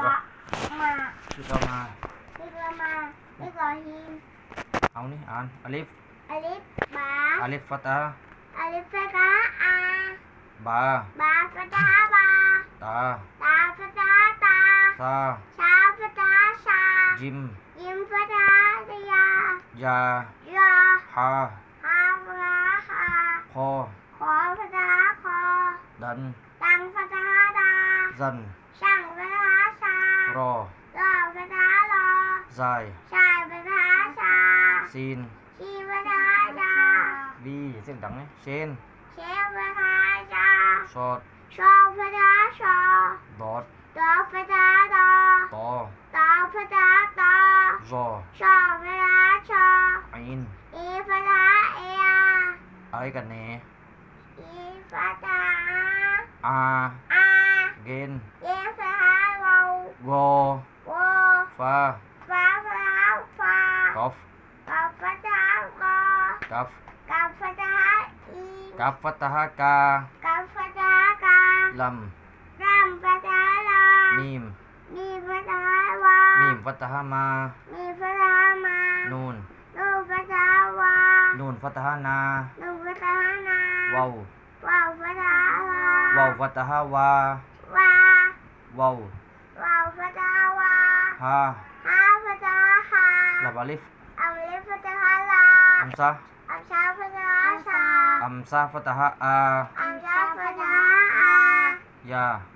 ละมาชุดต่อมาลิกละมาลิกละฮิมเอานี่อ่านอลิฟอลิฟบาอลิฟฟัตฮะอลิฟฟะกาอาบาบาฟะตาบาตาตาฟะตาตาซาชาฟะตาชาจิมยิมฟะตาตยายายาฮาฮาฟะฮาคอขอฟะตาคอดันตังฟะตาดาซันช่างฟะตาชา รอรอฟะตารอไซชายฟะตาชาซีนชีฟะตาชาบีเสียงดังไหมเชนเชฟฟะตาชาชอดชอฟะตาชอดอดดอฟะตาดอตอตอฟะตาตอรอชอฟะตาชออินอีฟะตาเอียไอกันเนอีฟะตาอาอาเกนเยฟะตาโว วอ โว ฟา ฟ้าฟะตาฟ้า กอฟกอฟะตากอกัฟกอฟะตาอีกัฟฟัตฮะกากอฟะตากาลัมรัมฟะตาลามีมมีฟะตาวามีมฟัตฮะมามีฟะตามานูนนูฟะตาวานูนฟัตฮะนานูฟะตานาวาววาวฟะตาวาวาวฟัตฮะวาวาวาววาวฟะตาวาฮาฮาฟะตาฮาลาบาลิฟอัมลิฟะตาฮา